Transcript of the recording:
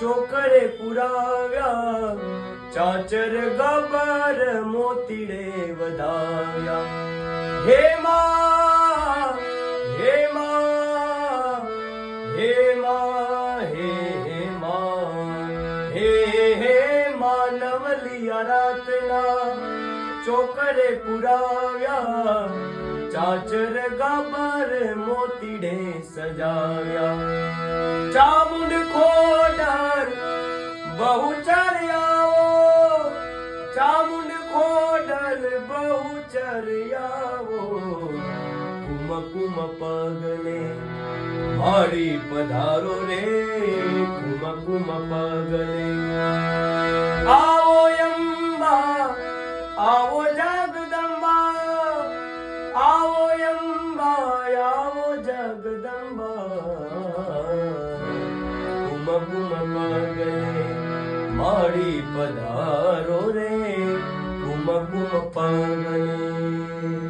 ચોકરે પુરાવ્યા, ચાચર ગબર મોતીડે વધાવ્યા. હે માં હે માં હે માં, હે હે માં, હે હે, માનવલિયા રાતના ચોકરે પુરાવ્યા, ચાચર ગબર મોતીડે સજાવ્યા. ચામુંડ ખોડર बहुचरियाओ। चामुंड खोडल बहुचरियाओ। कुम कुम पगले माड़ी पधारो रे। कुम कुम पगले। आओ यम्बा आओ जगदम्बा। आओ यम्बा आओ जगदम्बा। कुम कुम पगले। મારી પધારો રે કુમ કુમ પાણી.